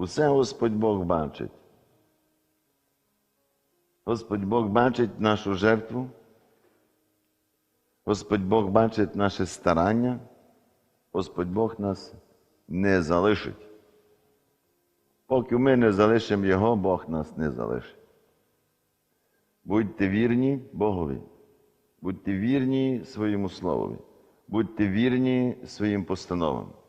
Усе Господь Бог бачить. Господь Бог бачить нашу жертву. Господь Бог бачить наше старання. Господь Бог нас не залишить. Поки ми не залишимо Його, Бог нас не залишить. Будьте вірні Богові. Будьте вірні своєму словові. Будьте вірні своїм постановам.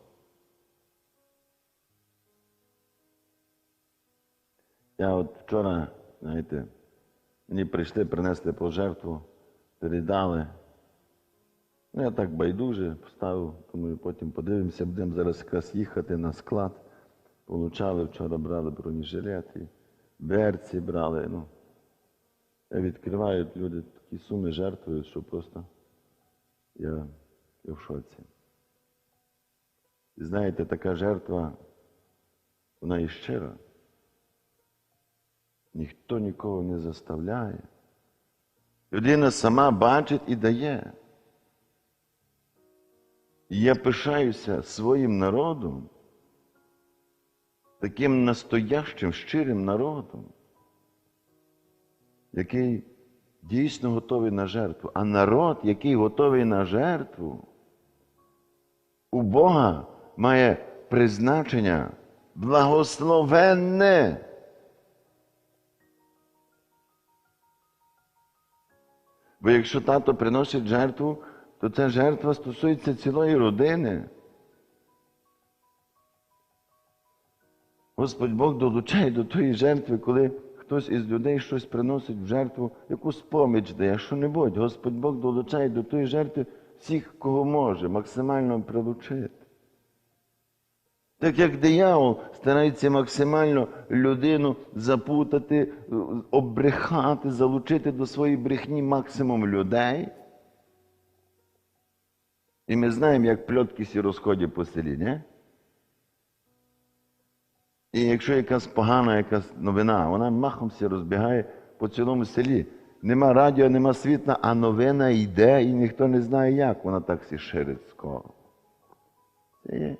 Я от вчора, знаєте, мені прийшли, принесли пожертву, передали. Ну, я так байдуже поставив, думаю, потім подивимося, будемо зараз якраз їхати на склад. Получали, вчора брали бронежилети, берці брали. Ну, я відкриваю, люди такі суми жертвують, що просто я, я в шоці. І знаєте, така жертва, вона і щира. Ніхто нікого не заставляє. Людина сама бачить і дає. І я пишаюся своїм народом, таким настоящим, щирим народом, який дійсно готовий на жертву. А народ, який готовий на жертву, у Бога має призначення благословенне. Бо якщо тато приносить жертву, то ця жертва стосується цілої родини. Господь Бог долучає до тої жертви, коли хтось із людей щось приносить в жертву, якусь поміч дає, що-небудь. Господь Бог долучає до тої жертви всіх, кого може, максимально прилучити. Так як диявол старається максимально людину запутати, обрехати, залучити до своєї брехні максимум людей. І ми знаємо, як пльотки всі розходять по селі, не? І якщо якась погана якась новина, вона махом всі розбігає по цілому селі. Нема радіо, нема світла, а новина йде, і ніхто не знає, як вона так всі ширить. Це є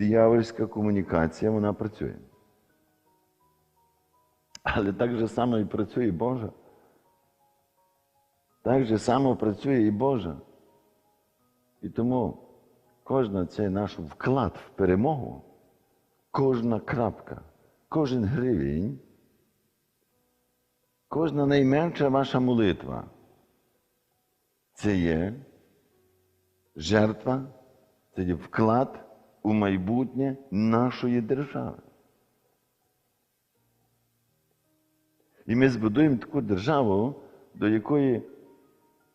диявольська комунікація, вона працює. Але так же само і працює Божа. Так же само працює і Божа. І тому кожна цей наш вклад в перемогу, кожна крапка, кожен гривень, кожна найменша ваша молитва це є жертва, це є вклад у майбутнє нашої держави. І ми збудуємо таку державу, до якої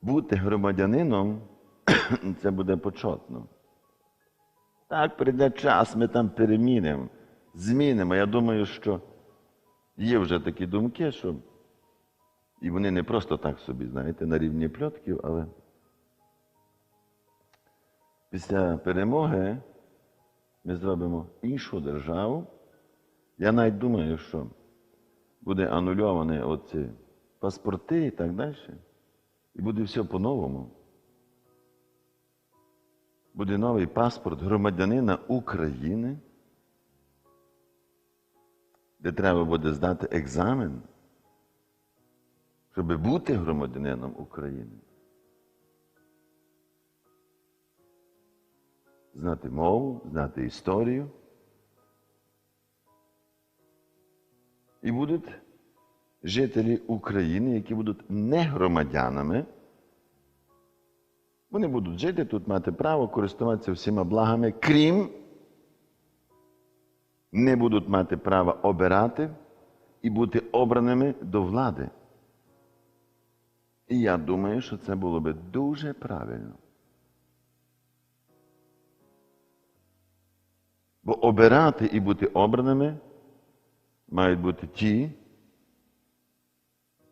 бути громадянином це буде почетно. Так, прийде час, ми там перемінимо, змінимо. Я думаю, що є вже такі думки, що і вони не просто так собі, знаєте, на рівні пльотків, але після перемоги ми зробимо іншу державу. Я навіть думаю, що буде анульовані оці паспорти і так далі. І буде все по-новому. Буде новий паспорт громадянина України, де треба буде здати екзамен, щоб бути громадянином України. Знати мову, знати історію. І будуть жителі України, які будуть не громадянами. Вони будуть жити тут, мати право користуватися всіма благами, крім не будуть мати права обирати і бути обраними до влади. І я думаю, що це було би дуже правильно. Бо обирати і бути обраними мають бути ті,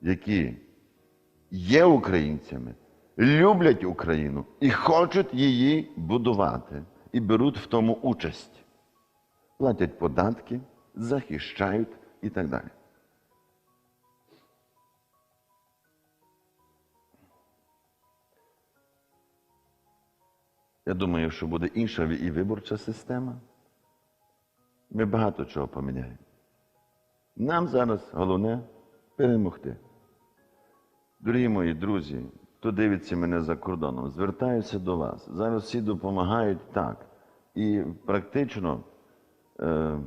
які є українцями люблять Україну і хочуть її будувати, і беруть в тому участь, платять податки, захищають і так далі. Я думаю, що буде інша і виборча система. Ми багато чого поміняємо. Нам зараз головне перемогти. Дорогі мої друзі, хто дивиться мене за кордоном, звертаюся до вас. Зараз всі допомагають так. І практично е,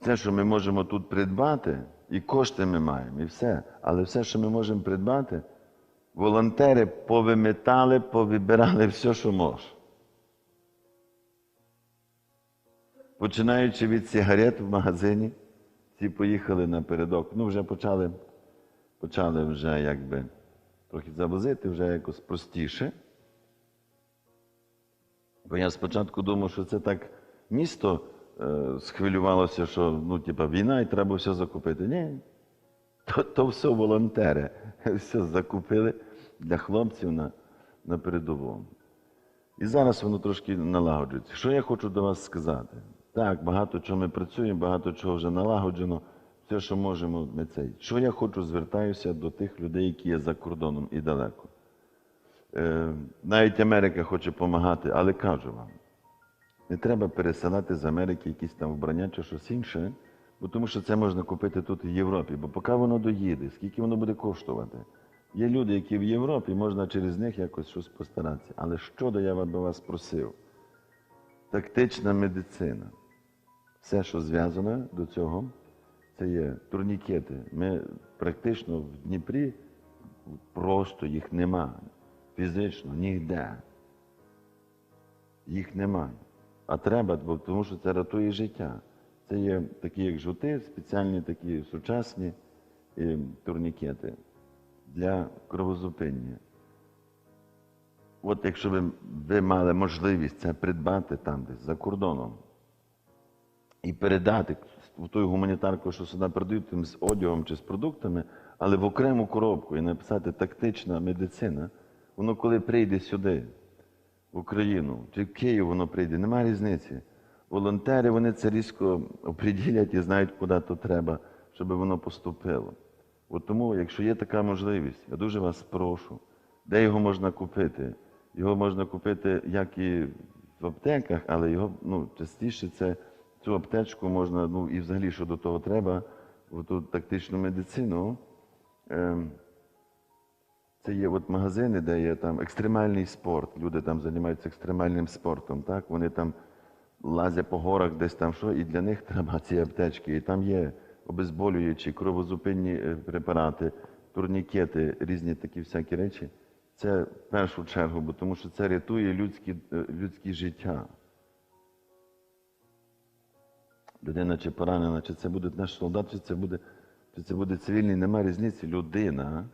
це, що ми можемо тут придбати, і кошти ми маємо, і все. Але все, що ми можемо придбати, волонтери повимітали, повибирали все, що може. Починаючи від сигарет в магазині, всі поїхали напередок. Ну, вже почали, почали вже якби трохи завозити, вже якось простіше. Бо я спочатку думав, що це так місто е, схвилювалося, що ну, типа, війна і треба все закупити. Ні. То, то все волонтери. Все закупили для хлопців на, на передовому. І зараз воно трошки налагоджується. Що я хочу до вас сказати? Так, багато чого ми працюємо, багато чого вже налагоджено. Все, що можемо, ми цей. Що я хочу, звертаюся до тих людей, які є за кордоном і далеко. Е, навіть Америка хоче допомагати, але кажу вам, не треба пересилати з Америки якісь там вбрання чи щось інше, бо тому що це можна купити тут в Європі. Бо поки воно доїде, скільки воно буде коштувати. Є люди, які в Європі, можна через них якось щось постаратися. Але що я би вас просив? Тактична медицина. Все, що зв'язане до цього, це є турнікети. Ми практично в Дніпрі просто їх нема. Фізично ніде. Їх немає. А треба, бо тому що це рятує життя. Це є такі, як жути, спеціальні такі сучасні е, турнікети для кровозупинення. От якщо ви, ви мали можливість це придбати там десь за кордоном і передати в ту гуманітарку, що сюди передають тим з одягом чи з продуктами, але в окрему коробку і написати тактична медицина, воно коли прийде сюди, в Україну, чи в Київ воно прийде, немає різниці. Волонтери вони це різко оприділять і знають, куди то треба, щоб воно поступило. От тому, якщо є така можливість, я дуже вас прошу, де його можна купити? Його можна купити як і в аптеках, але його ну, частіше це цю аптечку можна, ну і взагалі, що до того треба, в ту тактичну медицину. Ем, це є от магазини, де є там екстремальний спорт. Люди там займаються екстремальним спортом. Так? Вони там лазять по горах, десь там що, і для них треба ці аптечки. І там є обезболюючі, кровозупинні е, препарати, турнікети, різні такі всякі речі. Це в першу чергу, бо тому що це рятує людські, е, людське життя. Людина чи поранена, чи це буде наш солдат, чи це буде, чи це буде цивільний, немає різниці. Людина.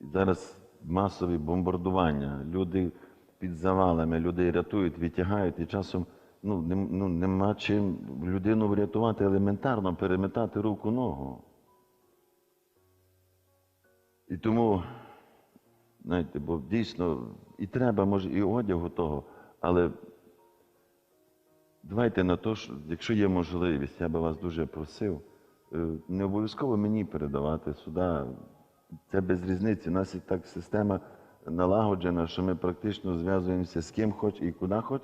І зараз масові бомбардування, люди під завалами, людей рятують, відтягають, і часом ну, ну, нема чим людину врятувати елементарно, переметати руку ногу. І тому, знаєте, бо дійсно і треба, може, і одягу того, але давайте на те, що, якщо є можливість, я би вас дуже просив, е, не обов'язково мені передавати сюди. Це без різниці. У нас і так система налагоджена, що ми практично зв'язуємося з ким хоч і куди хоч,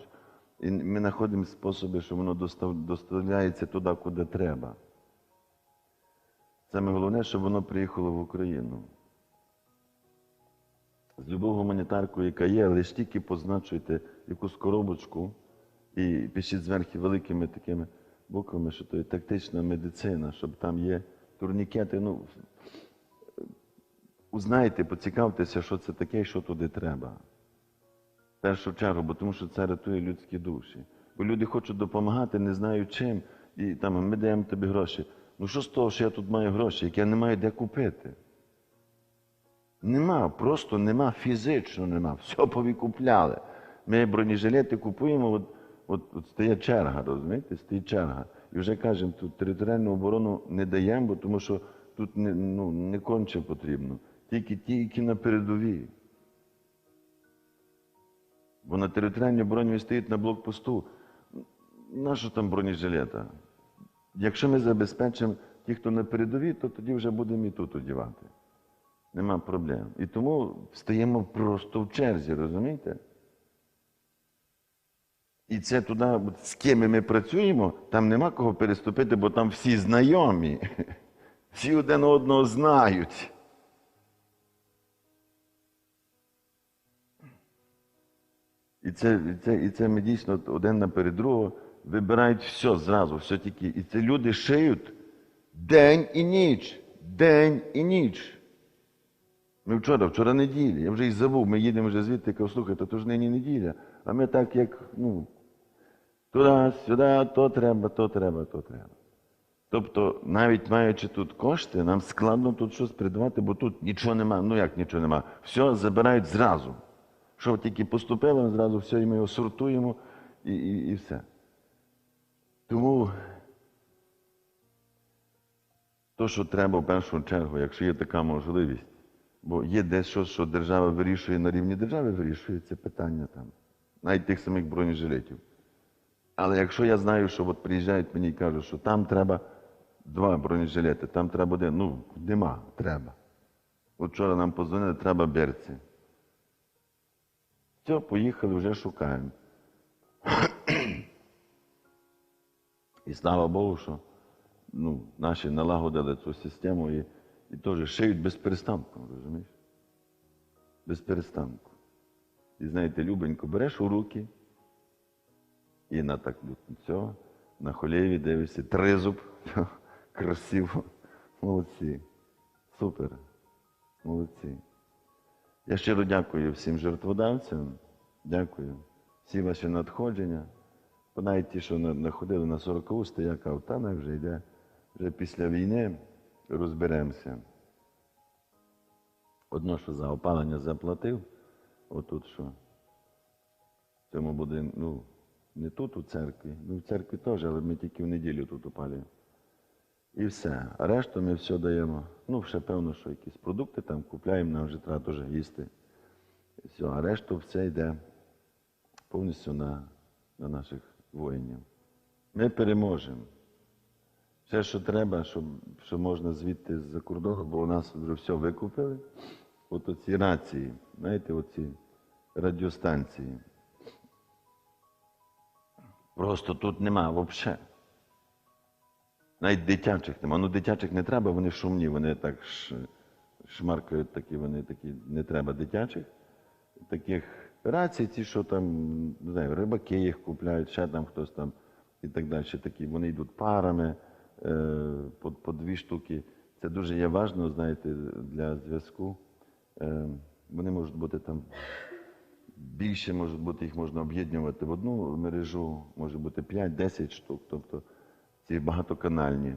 і ми знаходимо способи, що воно доставляється туди, куди треба. Саме головне, щоб воно приїхало в Україну. З любого гуманітарку, яка є, лише тільки позначуйте якусь коробочку і пишіть зверху великими такими буквами, що то є тактична медицина, щоб там є турнікети. Ну, узнайте, поцікавтеся, що це таке і що туди треба. В першу чергу, бо тому що це рятує людські душі. Бо люди хочуть допомагати, не знають чим, і там ми даємо тобі гроші. Ну що з того, що я тут маю гроші, які я не маю де купити? Нема, просто нема, фізично нема. Все повикупляли. Ми бронежилети купуємо, от, от, от стає черга, розумієте? Стоїть черга. І вже кажемо, тут територіальну оборону не даємо, бо тому що тут не, ну, не конче потрібно. Тільки ті, які на передовій. Бо на територіальній обороні стоїть на блокпосту. Нащо там бронежилета? Якщо ми забезпечимо ті, хто на передовій, то тоді вже будемо і тут одягати. Нема проблем. І тому стаємо просто в черзі, розумієте? І це туди, з ким ми працюємо, там нема кого переступити, бо там всі знайомі. Всі один одного знають. І це, і це, і це ми дійсно один наперед другого вибирають все зразу, все тільки. І це люди шиють день і ніч, день і ніч. Ми вчора, вчора неділя, я вже й забув, ми їдемо вже звідти, кажу, слухайте, то ж нині неділя. А ми так, як, ну, туди, сюди, то треба, то треба, то треба. Тобто, навіть маючи тут кошти, нам складно тут щось придбати, бо тут нічого нема. Ну як нічого нема? Все забирають зразу. Що тільки поступило, зразу все, і ми його сортуємо, і, і, і все. Тому то, що треба в першу чергу, якщо є така можливість, бо є десь щось, що держава вирішує на рівні держави, вирішує це питання там, навіть тих самих бронежилетів. Але якщо я знаю, що от приїжджають мені і кажуть, що там треба два бронежилети, там треба один, ну нема, треба. От вчора нам позвонили, треба берці. Все, поїхали, вже шукаємо. І слава Богу, що ну, наші налагодили цю систему і, і теж шиють без перестанку, розумієш? Без перестанку. І знаєте, любенько, береш у руки і на так все, на холєві дивишся, тризуб, красиво. Молодці. Супер. Молодці. Я щиро дякую всім жертводавцям, дякую. Всі ваші надходження. Навіть ті, що на- находили на 40-у стояка, там вже йде, вже після війни розберемося. Одно, що за опалення заплатив, отут що. Цьому буде, ну, не тут у церкві, ну в церкві теж, але ми тільки в неділю тут опалюємо. І все. А решту ми все даємо. Ну, ще певно, що якісь продукти там купляємо, нам вже треба теж їсти. І все. А решту все йде повністю на, на наших воїнів. Ми переможемо. Все, що треба, щоб, що можна звідти з-за кордону, бо у нас вже все викупили. От оці рації, знаєте, оці радіостанції. Просто тут нема взагалі. Навіть дитячих нема. Ну, дитячих не треба, вони шумні, вони так шмаркають такі, вони такі, не треба дитячих. Таких рацій, ті, що там, не знаю, рибаки їх купляють, ще там хтось там і так далі. Такі, вони йдуть парами по, по дві штуки. Це дуже є важливо, знаєте, для зв'язку. Е, вони можуть бути там більше, можуть бути, їх можна об'єднувати в одну мережу, може бути 5-10 штук, тобто ці багатоканальні.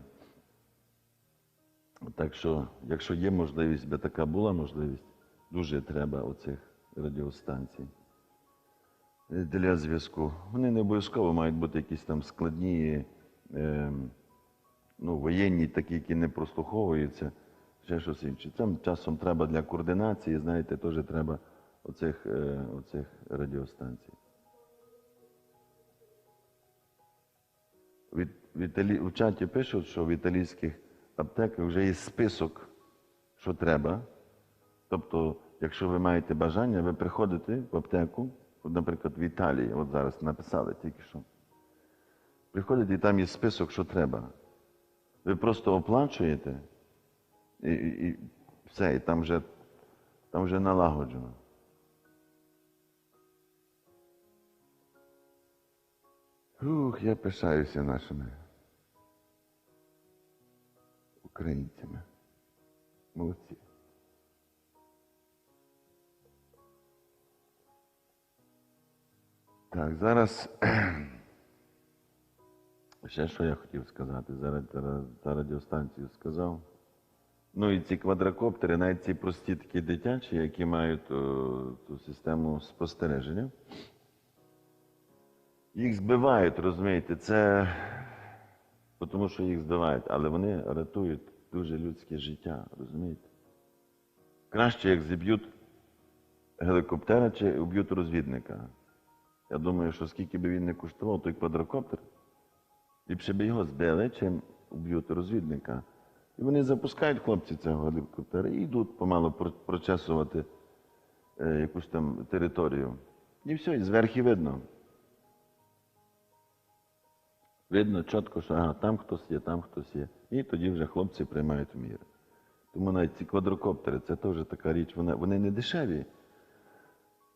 Так що, якщо є можливість, би така була можливість, дуже треба оцих радіостанцій е, для зв'язку. Вони не обов'язково мають бути якісь там складні, е, ну, воєнні, такі, які не прослуховуються, ще щось інше. Цим часом треба для координації, знаєте, теж треба оцих, е, оцих радіостанцій. В, в, Італі... в чаті пишуть, що в італійських аптеках вже є список, що треба. Тобто, якщо ви маєте бажання, ви приходите в аптеку, от, наприклад, в Італії, от зараз написали тільки що. Приходите і там є список, що треба. Ви просто оплачуєте і, і, все, і там вже, там вже налагоджено. Ух, я пишаюся нашими українцями. Молодці. Так, зараз ще що я хотів сказати. Зараз за, радіостанцію сказав. Ну і ці квадрокоптери, навіть ці прості такі дитячі, які мають о, ту систему спостереження. Їх збивають, розумієте, це тому, що їх збивають, але вони рятують дуже людське життя, розумієте? Краще, як зіб'ють гелікоптера чи уб'ють розвідника. Я думаю, що скільки би він не коштував, той квадрокоптер, ліпше би його збили, чим уб'ють розвідника. І вони запускають хлопці цього гелікоптера і йдуть помалу прочесувати е, якусь там територію. І все, і зверху видно. Видно чітко, що ага, там хтось є, там хтось є. І тоді вже хлопці приймають міри. Тому навіть ці квадрокоптери це теж така річ, вони, вони не дешеві.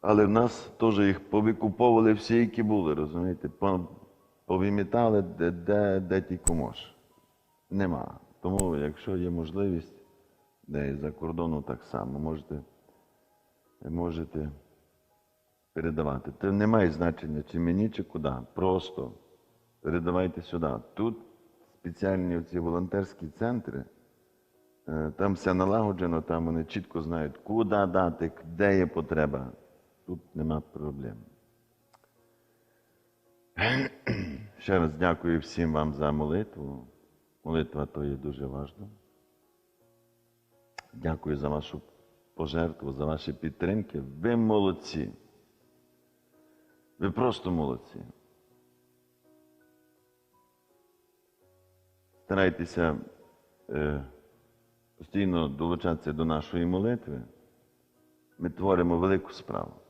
Але в нас теж їх повикуповували всі, які були, розумієте? По- Повимітали де, де, де тільки може. Нема. Тому, якщо є можливість, де і за кордону так само можете, можете передавати. Це не має значення, чи мені, чи куди. Просто передавайте сюди. Тут спеціальні ці волонтерські центри, е, там все налагоджено, там вони чітко знають, куди дати, де є потреба. Тут нема проблем. Ще раз дякую всім вам за молитву. Молитва то є дуже важливо. Дякую за вашу пожертву, за ваші підтримки. Ви молодці. Ви просто молодці. Старайтеся е, постійно долучатися до нашої молитви. Ми творимо велику справу.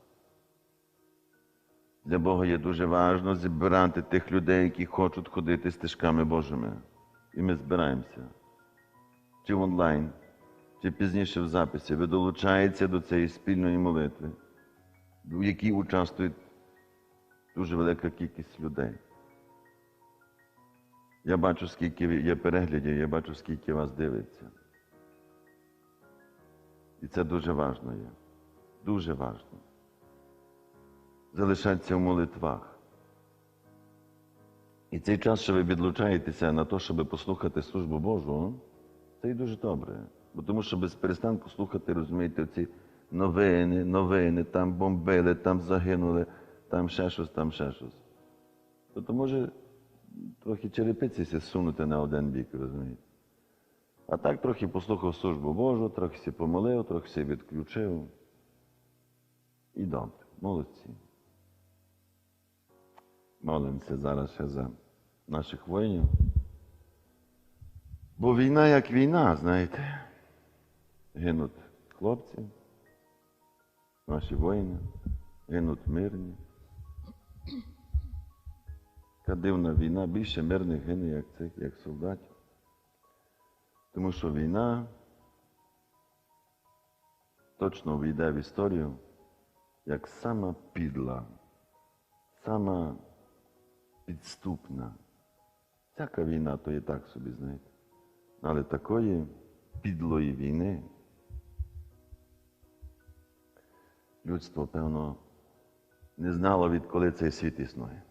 Для Бога є дуже важливо зібрати тих людей, які хочуть ходити стежками Божими. І ми збираємося. Чи онлайн, чи пізніше в записі. Ви долучаєтеся до цієї спільної молитви, в якій участвує дуже велика кількість людей. Я бачу, скільки є переглядів, я бачу, скільки вас дивиться. І це дуже важливо є. Дуже важливо. Залишатися в молитвах. І цей час, що ви відлучаєтеся на те, щоб послухати службу Божу, це і дуже добре. Бо тому що без перестанку слухати, розумієте, ці новини, новини, там бомбили, там загинули, там ще щось, там ще щось. Тобто може трохи черепиці сунути на один бік, розумієте. А так трохи послухав службу Божу, трохи сі помолив, трохи сі відключив. І добре, молодці. Молимося зараз ще за наших воїнів. Бо війна як війна, знаєте. Гинуть хлопці, наші воїни, гинуть мирні. Така дивна війна, більше мирних гине, як цих, як солдатів. Тому що війна точно війде в історію як сама підла, сама підступна. Всяка війна то є так собі, знаєте. Але такої підлої війни людство, певно, не знало, відколи цей світ існує.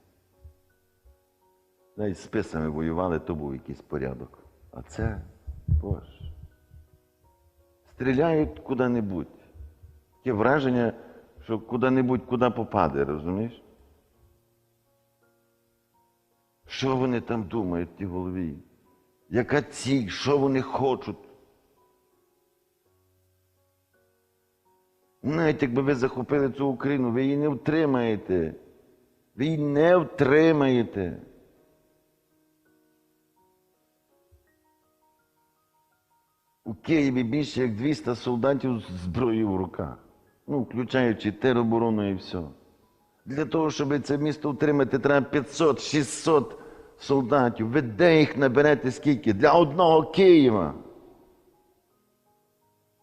Навіть з списами воювали, то був якийсь порядок. А це, Боже, стріляють куди-небудь. Таке враження, що куди-небудь, куди попаде, розумієш? Що вони там думають в тій голові? Яка ціль, що вони хочуть? Навіть якби ви захопили цю Україну, ви її не втримаєте. Ви її не втримаєте. У Києві більше як 200 солдатів з зброєю в руках, ну, включаючи тероборону і все. Для того, щоб це місто утримати, треба 500-600 солдатів. Ви де їх наберете скільки? Для одного Києва.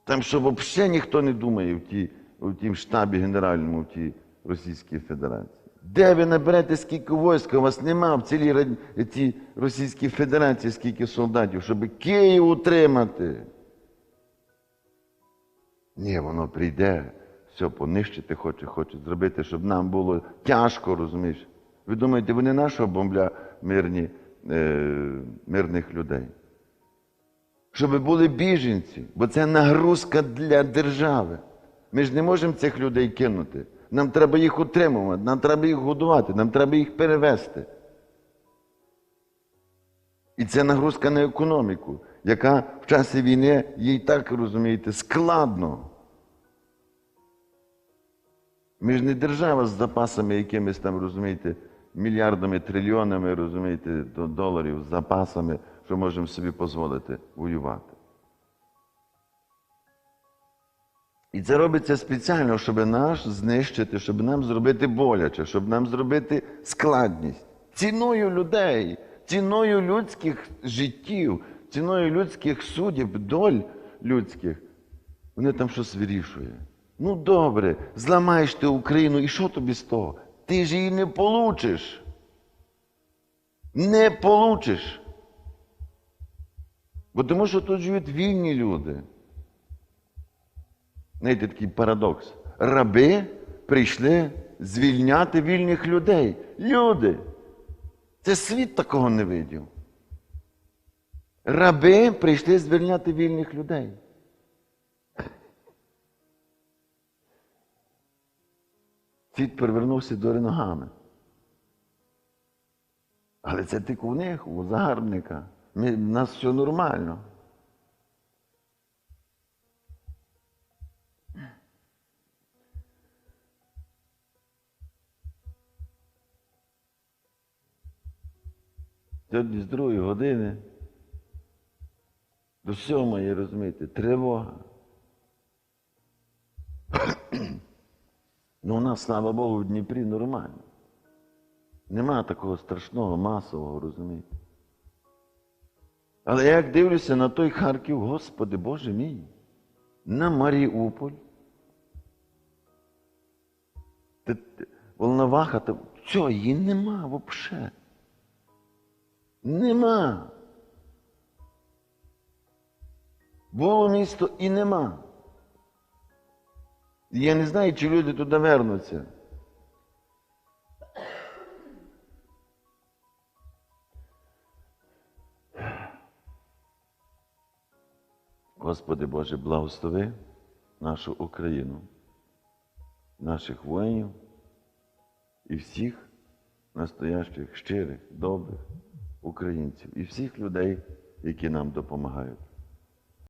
Там, що взагалі ніхто не думає в, ті, в тім штабі генеральному в тій Російській Федерації. Де ви наберете скільки війська? У вас нема в цілій цій Російській Федерації скільки солдатів, щоб Київ утримати. Ні, воно прийде, все понищити хоче, хоче зробити, щоб нам було тяжко, розумієш. Ви думаєте, вони нашого бомбля мирні, е, мирних людей? Щоб були біженці, бо це нагрузка для держави. Ми ж не можемо цих людей кинути. Нам треба їх утримувати, нам треба їх годувати, нам треба їх перевести. І це нагрузка на економіку, яка в часі війни їй так, розумієте, складно. Ми ж не держава з запасами якимись там, розумієте, мільярдами, трильйонами, розумієте, доларів, запасами, що можемо собі дозволити воювати. І це робиться спеціально, щоб нас знищити, щоб нам зробити боляче, щоб нам зробити складність. Ціною людей, ціною людських життів, ціною людських судів, доль людських, вони там щось вирішують. Ну добре, зламаєш ти Україну, і що тобі з того? Ти ж її не получиш. Не получиш. Бо тому що тут живуть вільні люди. Знаєте, такий парадокс. Раби прийшли звільняти вільних людей. Люди. Це світ такого не видів. Раби прийшли звільняти вільних людей. Світ перевернувся до ногами. Але це тільки у них, у загарбника. Ми, в нас все нормально. Сьогодні з другої години до сьомої, розумієте, тривога. Ну, у нас, слава Богу, в Дніпрі нормально. Нема такого страшного, масового, розумієте. Але як дивлюся на той Харків, Господи Боже мій, на Маріуполь. Волноваха, цього її нема взагалі. Нема. Було місто і нема. Я не знаю, чи люди туди вернуться. Господи Боже, благослови нашу Україну, наших воїнів і всіх настоящих, щирих, добрих українців, і всіх людей, які нам допомагають.